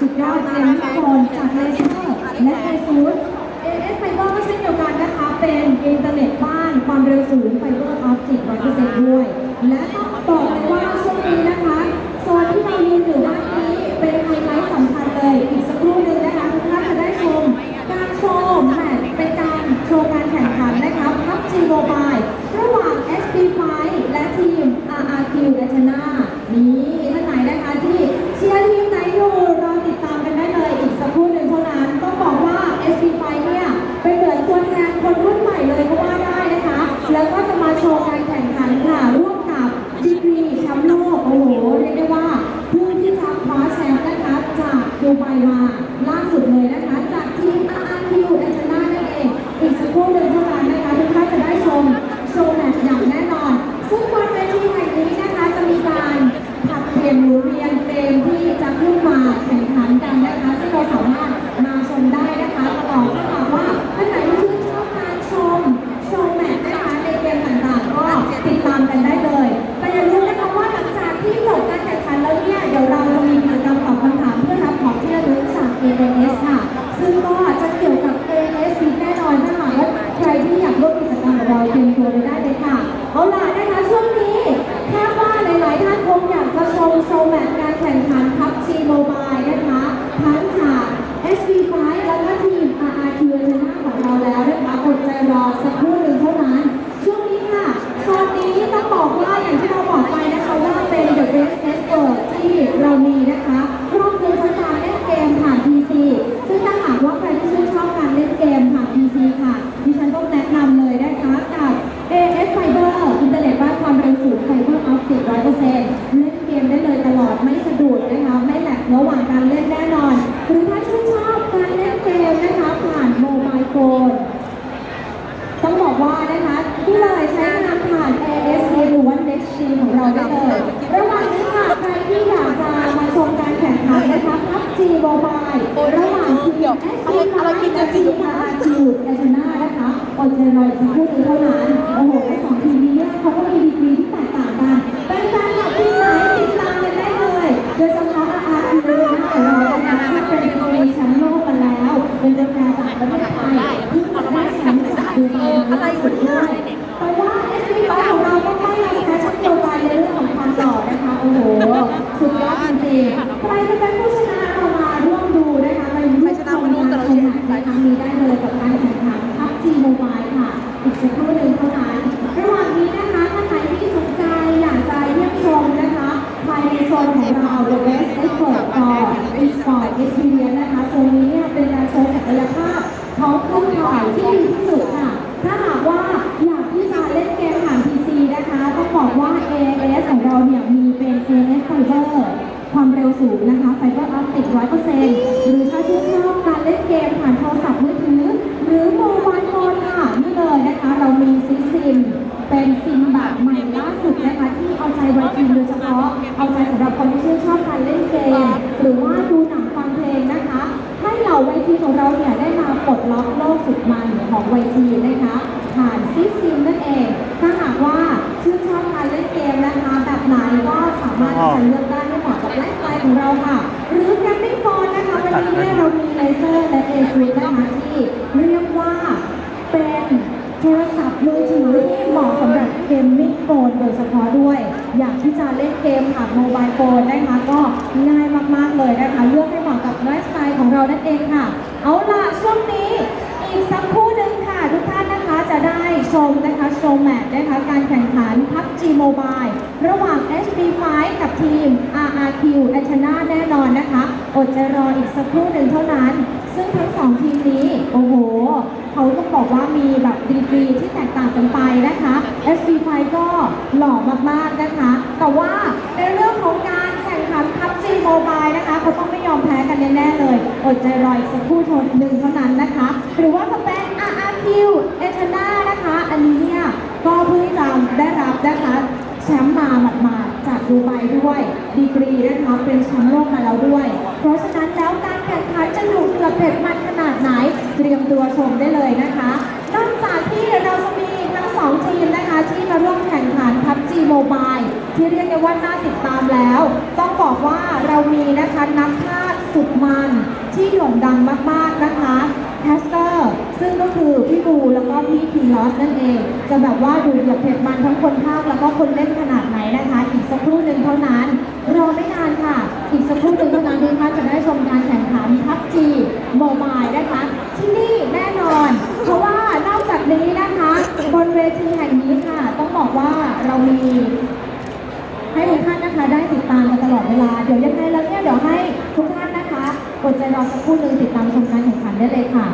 สุดยอดเลยทุกคนจากเลเซอร์และไอซูด AS Fiber ก็เช่นเดียวกันนะคะ เป็นอินเทอร์เน็ตบ้านความเร็วสูงไฟเบอร์ออปติก100%ด้วย และต้องบอก ดูไปมาล่าสุดเลยนะคะ จากทีม RRQ และชนะนั่นเอง อีกสักครู่หนึ่งเท่านั้นนะคะทุกท่านจะได้ชมโชว์แมแน่น คงอยากจะชมโชว์แบบการแข่งขันพับจีโมบายนะคะทั้งจาก SV5 แล้วก็ทีม RRQ ชนะของเราแล้วนะคะอดใจรอสักครู่หนึ่งเท่านั้น ช่วงนี้ค่ะตอนนี้ต้องบอกว่าอย่างที่เราบอกไปนะคะว่าเป็น The Best Network ที่เรามีนะคะ ไม่สะดุดนะคะไม่แหลกระหว่างการเล่นแน่นอน หรือถ้าชื่นชอบการเล่นเกมนะคะผ่านโมบายโฟนต้องบอกว่านะคะที่เลยใช้งานผ่าน AS หรือว่า Next G ของเราได้เลยระหว่างนี้ค่ะใครที่อยากจะมาชมการแข่งขันนะคะ PUBG Mobile ระหว่างทีม SC และทีม RG แอชนานะคะอดใจรออีกสักครู่หนึงเท่านั้นโอ้โหไอ้สองที ความเร็วสูงนะคะ Fiber Optic 100%หรือถ้าชื่นชอบการเล่นเกมผ่านโทรศัพท์มือถือ หรือโมบายโฟนค่ะนี่เลยนะคะ เรามีซิซิม เป็นซิมแบบใหม่ล่าสุดนะคะที่เอาใจวัยทีนโดยเฉพาะ เอาใจสำหรับคนที่ชื่นชอบการเล่นเกม หรือว่าดูหนังฟังเพลงนะคะ ให้เหล่าวัยทีนของเราเนี่ยได้มาปลดล็อกโลกสุดมันของวัยทีน ค่ะ หรือแกมมิ่งโฟนนะคะวันนี้เนี่ยเรามีเลเซอร์และเอซูนะคะที่เรียกว่าเป็นโทรศัพท์มือถือที่เหมาะสำหรับเกมมิ่งโฟนโดยเฉพาะด้วย อยากที่จะเล่นเกมผ่านโมบายโฟนนะคะก็ง่ายมาก ๆ เลยนะคะ เลือกให้เหมาะกับไลฟ์สไตล์ของเรานั่นเองค่ะ เอาล่ะช่วงนี้อีกสักครู่หนึ่งค่ะ ทุกท่านนะคะจะได้ชมนะคะ นะคะ การแข่งขัน PUBG Mobile ระหว่าง HB5 กับทีม RRQ แอชนาแน่นอนนะคะ อดใจรออีกสักครู่หนึ่งเท่านั้น ซึ่งทั้งสองทีมนี้ โอ้โห เขาต้องบอกว่ามีแบบดีกรีที่แตกต่างกันไปนะคะ SB5 ก็หล่อมากๆนะคะ แต่ว่าในเรื่องของการแข่งขัน PUBG Mobile นะคะ เขาต้องไม่ยอมแพ้กันแน่ๆเลย อดใจรออีกสักครู่ชนหนึ่งเท่านั้นนะคะ หรือว่าจะเป็น RRQ เอชนานะคะ อันนี้เนี่ยก็เพิ่งจะได้รับนะคะ แชมป์มาหมาดๆจากดูไบด้วย ดีกรีนะคะเป็นแชมป์โลกมาแล้วด้วย เพราะฉะนั้นแล้วการแข่งขันจะดุเดือดเผ็ดมันขนาดไหน เตรียมตัวชมได้เลยนะคะนอกจากที่เราจะมีทั้งสองทีมนะคะที่มาร่วมแข่งขัน PUBG Mobile ที่เรียกได้ว่าน่าติดตามแล้ว ต้องบอกว่าเรามีนะคะนักพากสุดมันที่โด่งดังมากๆนะคะ แคสเตอร์ ซึ่งก็คือพี่บูแล้วก็พี่พีลอสนั่นเอง จะแบบว่าดูเดือดเผ็ดมันทั้งคนภาคแล้วก็คนเล่นขนาดไหนนะคะ อีกสักครู่หนึ่งเท่านั้น รอไม่นานค่ะ อีกสักครู่หนึ่งเท่านั้นที่ท่านจะได้ชมการแข่งขันพับจีโมบายนะคะ ที่นี่แน่นอน เพราะว่านอกจากนี้นะคะบนเวทีแห่งนี้ค่ะ ต้องบอกว่าเรามีให้ทุกท่านนะคะได้ติดตามกันตลอดเวลา เดี๋ยวยังไงแล้วเนี่ยเดี๋ยว ให้ทุกท่านนะคะกดใจรอสักครู่หนึ่งติดตามชมการแข่งขันได้เลยค่ะ